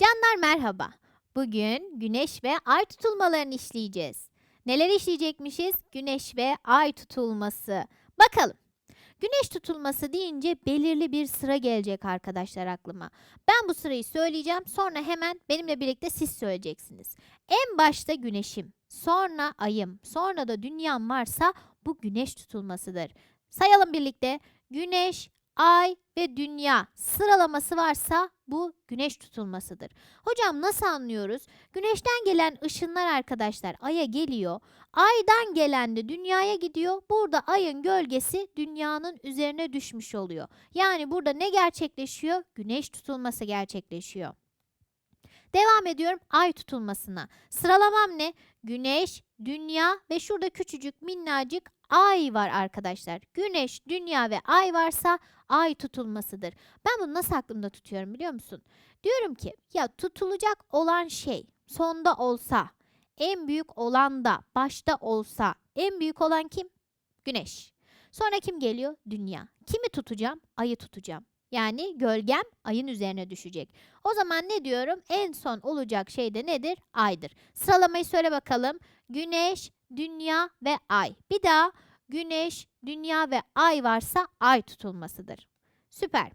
Canlar merhaba. Bugün güneş ve ay tutulmalarını işleyeceğiz. Neler işleyecekmişiz? Güneş ve ay tutulması. Bakalım. Güneş tutulması deyince belirli bir sıra gelecek arkadaşlar aklıma. Ben bu sırayı söyleyeceğim. Sonra hemen benimle birlikte siz söyleyeceksiniz. En başta güneşim, sonra ayım, sonra da dünyam varsa bu güneş tutulmasıdır. Sayalım birlikte. Güneş, ay ve dünya sıralaması varsa bu güneş tutulmasıdır. Hocam nasıl anlıyoruz? Güneşten gelen ışınlar arkadaşlar aya geliyor. Aydan gelen de dünyaya gidiyor. Burada ayın gölgesi dünyanın üzerine düşmüş oluyor. Yani burada ne gerçekleşiyor? Güneş tutulması gerçekleşiyor. Devam ediyorum ay tutulmasına. Sıralamam ne? Güneş, dünya ve şurada küçücük minnacık ay var arkadaşlar. Güneş, dünya ve ay varsa ay tutulmasıdır. Ben bunu nasıl aklımda tutuyorum biliyor musun? Diyorum ki ya tutulacak olan şey sonda olsa, en büyük olan da başta olsa, en büyük olan kim? Güneş. Sonra kim geliyor? Dünya. Kimi tutacağım? Ayı tutacağım. Yani gölgem ayın üzerine düşecek. O zaman ne diyorum? En son olacak şey de nedir? Aydır. Sıralamayı söyle bakalım. Güneş, dünya ve ay. Bir daha güneş, dünya ve ay varsa ay tutulmasıdır. Süper.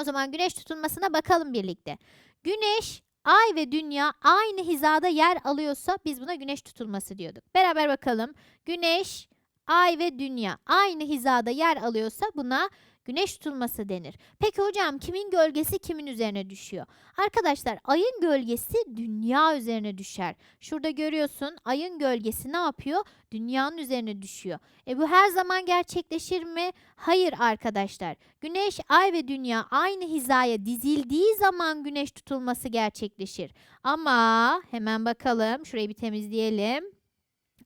O zaman güneş tutulmasına bakalım birlikte. Güneş, ay ve dünya aynı hizada yer alıyorsa biz buna güneş tutulması diyorduk. Beraber bakalım. Güneş, ay ve dünya aynı hizada yer alıyorsa buna güneş tutulması denir. Peki hocam kimin gölgesi kimin üzerine düşüyor? Arkadaşlar ayın gölgesi dünya üzerine düşer. Şurada görüyorsun ayın gölgesi ne yapıyor? Dünyanın üzerine düşüyor. E bu her zaman gerçekleşir mi? Hayır arkadaşlar. Güneş, ay ve dünya aynı hizaya dizildiği zaman güneş tutulması gerçekleşir. Ama hemen bakalım şurayı bir temizleyelim.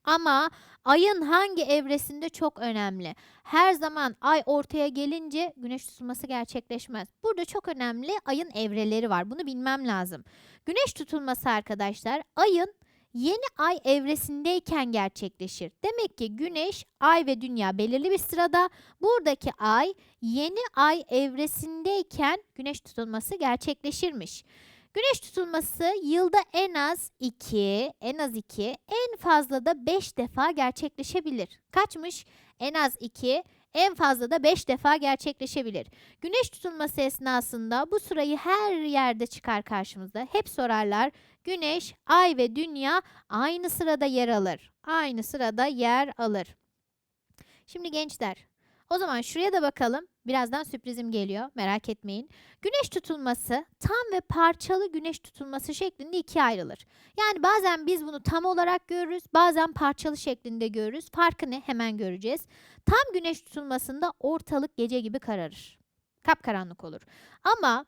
Ama ayın hangi evresinde çok önemli. Her zaman ay ortaya gelince güneş tutulması gerçekleşmez. Burada çok önemli ayın evreleri var. Bunu bilmem lazım. Güneş tutulması arkadaşlar ayın yeni ay evresindeyken gerçekleşir. Demek ki güneş, ay ve dünya belirli bir sırada. Buradaki ay yeni ay evresindeyken güneş tutulması gerçekleşirmiş. Güneş tutulması yılda en az 2, en az 2, en fazla da 5 defa gerçekleşebilir. Kaçmış? En az 2, en fazla da 5 defa gerçekleşebilir. Güneş tutulması esnasında bu sırayı her yerde çıkar karşımıza. Hep sorarlar. Güneş, ay ve dünya aynı sırada yer alır. Aynı sırada yer alır. Şimdi gençler, o zaman şuraya da bakalım. Birazdan sürprizim geliyor. Merak etmeyin. Güneş tutulması tam ve parçalı güneş tutulması şeklinde ikiye ayrılır. Yani bazen biz bunu tam olarak görürüz, bazen parçalı şeklinde görürüz. Farkı ne? Hemen göreceğiz. Tam güneş tutulmasında ortalık gece gibi kararır. Kapkaranlık olur. Ama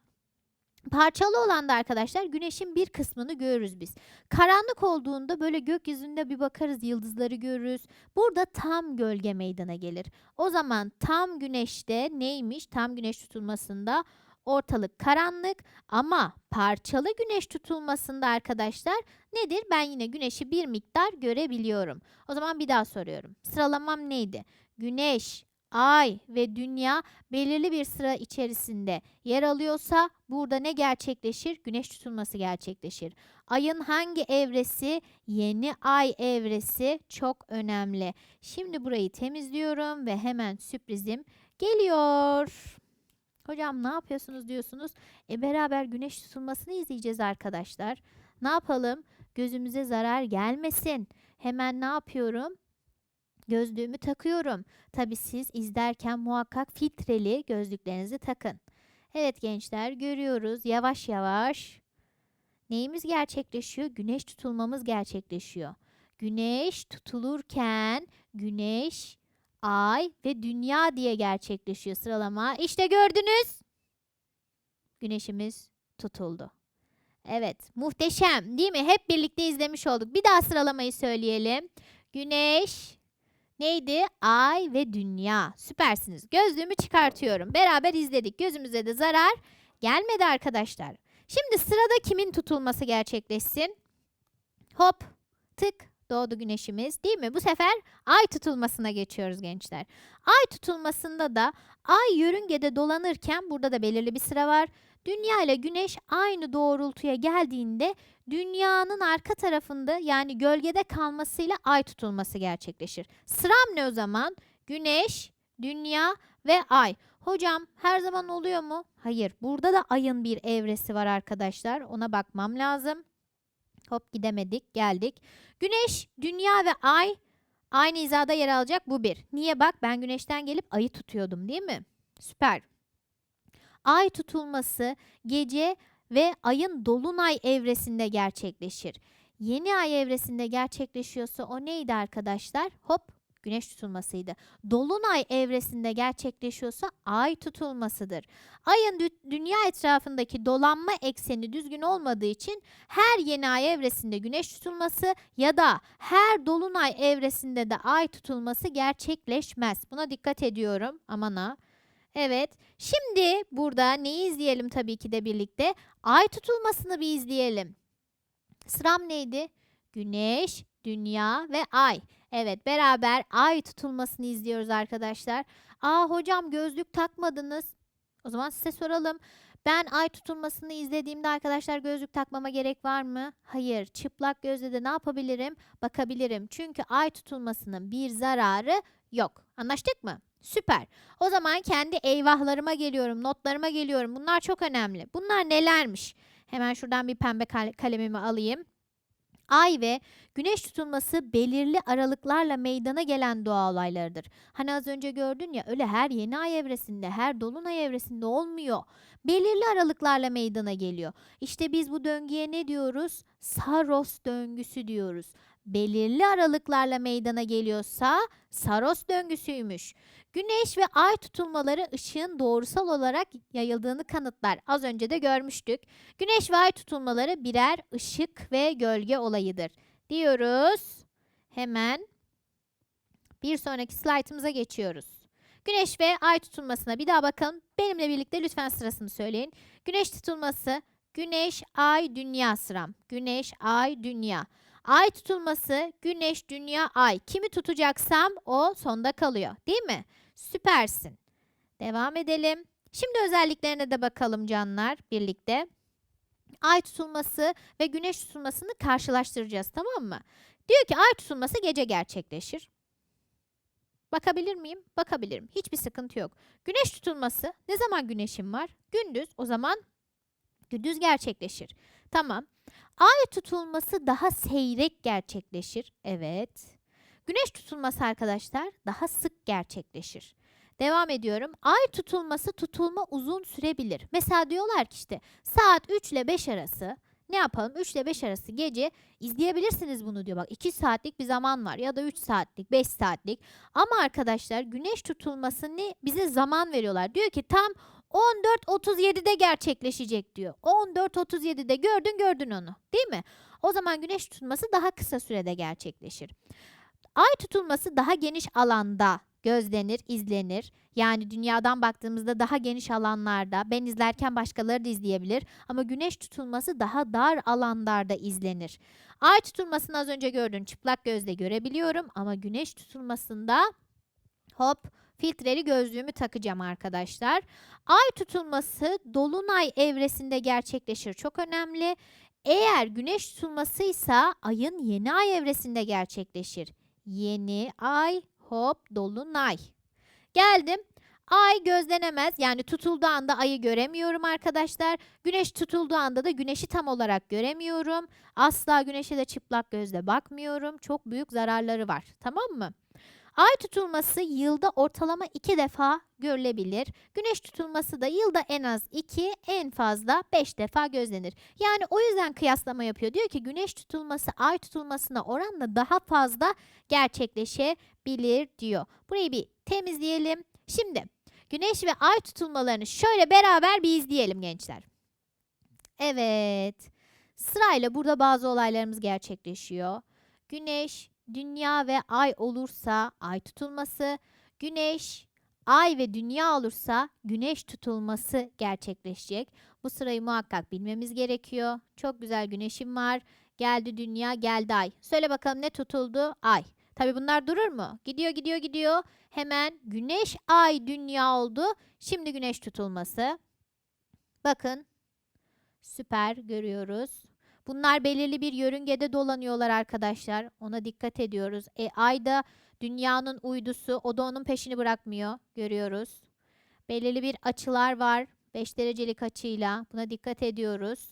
Parçalı olan da arkadaşlar güneşin bir kısmını görürüz biz. Karanlık olduğunda böyle gökyüzünde bir bakarız yıldızları görürüz. Burada tam gölge meydana gelir. O zaman tam güneşte neymiş? Tam güneş tutulmasında ortalık karanlık ama parçalı güneş tutulmasında arkadaşlar nedir? Ben yine güneşi bir miktar görebiliyorum. O zaman bir daha soruyorum. Sıralamam neydi? Güneş, ay ve dünya belirli bir sıra içerisinde yer alıyorsa burada ne gerçekleşir? Güneş tutulması gerçekleşir. Ayın hangi evresi? Yeni ay evresi çok önemli. Şimdi burayı temizliyorum ve hemen sürprizim geliyor. Hocam ne yapıyorsunuz diyorsunuz. E beraber güneş tutulmasını izleyeceğiz arkadaşlar. Ne yapalım? Gözümüze zarar gelmesin. Hemen ne yapıyorum? Gözlüğümü takıyorum. Tabi siz izlerken muhakkak filtreli gözlüklerinizi takın. Evet gençler görüyoruz yavaş yavaş neyimiz gerçekleşiyor? Güneş tutulmamız gerçekleşiyor. Güneş tutulurken güneş, ay ve dünya diye gerçekleşiyor sıralama. İşte gördünüz. Güneşimiz tutuldu. Evet muhteşem değil mi? Hep birlikte izlemiş olduk. Bir daha sıralamayı söyleyelim. Güneş, Neydi? Ay ve dünya. Süpersiniz. Gözlüğümü çıkartıyorum. Beraber izledik. Gözümüze de zarar gelmedi arkadaşlar. Şimdi sırada kimin tutulması gerçekleşsin? Hop, tık doğdu güneşimiz değil mi? Bu sefer ay tutulmasına geçiyoruz gençler. Ay tutulmasında da ay yörüngede dolanırken burada da belirli bir sıra var. Dünya ile güneş aynı doğrultuya geldiğinde dünyanın arka tarafında yani gölgede kalmasıyla ay tutulması gerçekleşir. Sıram ne o zaman? Güneş, dünya ve ay. Hocam her zaman oluyor mu? Hayır. Burada da ayın bir evresi var arkadaşlar. Ona bakmam lazım. Hop gidemedik, geldik. Güneş, dünya ve ay aynı hizada yer alacak. Bu bir. Niye bak ben güneşten gelip ayı tutuyordum değil mi? Süper. Ay tutulması gece ve ayın dolunay evresinde gerçekleşir. Yeni ay evresinde gerçekleşiyorsa o neydi arkadaşlar? Hop güneş tutulmasıydı. Dolunay evresinde gerçekleşiyorsa ay tutulmasıdır. Ayın dü- dünya etrafındaki dolanma ekseni düzgün olmadığı için her yeni ay evresinde güneş tutulması ya da her dolunay evresinde de ay tutulması gerçekleşmez. Buna dikkat ediyorum. Aman ha. Evet. Şimdi burada neyi izleyelim tabii ki de birlikte? Ay tutulmasını bir izleyelim. Sıram neydi? Güneş, dünya ve ay. Evet beraber ay tutulmasını izliyoruz arkadaşlar. Aa hocam gözlük takmadınız. O zaman size soralım. Ben ay tutulmasını izlediğimde arkadaşlar gözlük takmama gerek var mı? Hayır. Çıplak gözle de ne yapabilirim? Bakabilirim. Çünkü ay tutulmasının bir zararı yok. Anlaştık mı? Süper. O zaman kendi eyvahlarıma geliyorum, notlarıma geliyorum. Bunlar çok önemli. Bunlar nelermiş? Hemen şuradan bir pembe kal- kalemimi alayım. Ay ve güneş tutulması belirli aralıklarla meydana gelen doğa olaylarıdır. Hani az önce gördün ya öyle her yeni ay evresinde, her dolunay evresinde olmuyor. Belirli aralıklarla meydana geliyor. İşte biz bu döngüye ne diyoruz? Saros döngüsü diyoruz. Belirli aralıklarla meydana geliyorsa Saros döngüsüymüş. Güneş ve ay tutulmaları ışığın doğrusal olarak yayıldığını kanıtlar. Az önce de görmüştük. Güneş ve ay tutulmaları birer ışık ve gölge olayıdır diyoruz. Hemen bir sonraki slaytımıza geçiyoruz. Güneş ve ay tutulmasına bir daha bakın. Benimle birlikte lütfen sırasını söyleyin. Güneş tutulması, güneş, ay, dünya sıram. Güneş, ay, dünya. Ay tutulması, güneş, dünya, ay. Kimi tutacaksam o sonda kalıyor. Değil mi? Süpersin. Devam edelim. Şimdi özelliklerine de bakalım canlar birlikte. Ay tutulması ve güneş tutulmasını karşılaştıracağız tamam mı? Diyor ki ay tutulması gece gerçekleşir. Bakabilir miyim? Bakabilirim. Hiçbir sıkıntı yok. Güneş tutulması ne zaman güneşim var? Gündüz. O zaman gündüz gerçekleşir. Tamam. Ay tutulması daha seyrek gerçekleşir. Evet. Güneş tutulması arkadaşlar daha sık gerçekleşir. Devam ediyorum. Ay tutulması tutulma uzun sürebilir. Mesela diyorlar ki işte saat 3 ile 5 arası ne yapalım? 3 ile 5 arası gece izleyebilirsiniz bunu diyor. Bak 2 saatlik bir zaman var ya da 3 saatlik, 5 saatlik. Ama arkadaşlar güneş tutulmasını bize zaman veriyorlar. Diyor ki tam 14.37'de gerçekleşecek diyor. 14.37'de gördün gördün onu değil mi? O zaman güneş tutulması daha kısa sürede gerçekleşir. Ay tutulması daha geniş alanda gözlenir, izlenir. Yani dünyadan baktığımızda daha geniş alanlarda ben izlerken başkaları da izleyebilir ama güneş tutulması daha dar alanlarda izlenir. Ay tutulmasını az önce gördün çıplak gözle görebiliyorum ama güneş tutulmasında hop filtreli gözlüğümü takacağım arkadaşlar. Ay tutulması dolunay evresinde gerçekleşir. Çok önemli. Eğer güneş tutulmasıysa ayın yeni ay evresinde gerçekleşir. Yeni ay hop dolunay. Geldim. Ay gözlenemez yani tutulduğu anda ayı göremiyorum arkadaşlar. Güneş tutulduğu anda da güneşi tam olarak göremiyorum. Asla güneşe de çıplak gözle bakmıyorum. Çok büyük zararları var. Tamam mı? Ay tutulması yılda ortalama iki defa görülebilir. Güneş tutulması da yılda en az iki, en fazla beş defa gözlenir. Yani o yüzden kıyaslama yapıyor. Diyor ki güneş tutulması ay tutulmasına oranla daha fazla gerçekleşebilir diyor. Burayı bir temizleyelim. Şimdi güneş ve ay tutulmalarını şöyle beraber bir izleyelim gençler. Evet. Sırayla burada bazı olaylarımız gerçekleşiyor. Güneş, dünya ve ay olursa ay tutulması, güneş, ay ve dünya olursa güneş tutulması gerçekleşecek. Bu sırayı muhakkak bilmemiz gerekiyor. Çok güzel güneşim var. Geldi dünya, geldi ay. Söyle bakalım ne tutuldu? Ay. Tabii bunlar durur mu? Gidiyor, gidiyor, gidiyor. Hemen güneş, ay, dünya oldu. Şimdi güneş tutulması. Bakın Süper görüyoruz. Bunlar belirli bir yörüngede dolanıyorlar arkadaşlar. Ona dikkat ediyoruz. E, ay da dünyanın uydusu. O da onun peşini bırakmıyor. Görüyoruz. Belirli bir açılar var. 5 derecelik açıyla. Buna dikkat ediyoruz.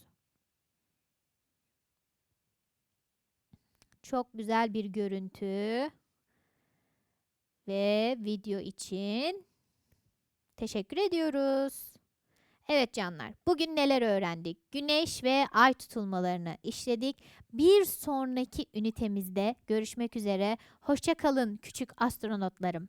Çok güzel bir görüntü. Ve video için teşekkür ediyoruz. Evet canlar, bugün neler öğrendik? Güneş ve ay tutulmalarını işledik. Bir sonraki ünitemizde görüşmek üzere. Hoşça kalın küçük astronotlarım.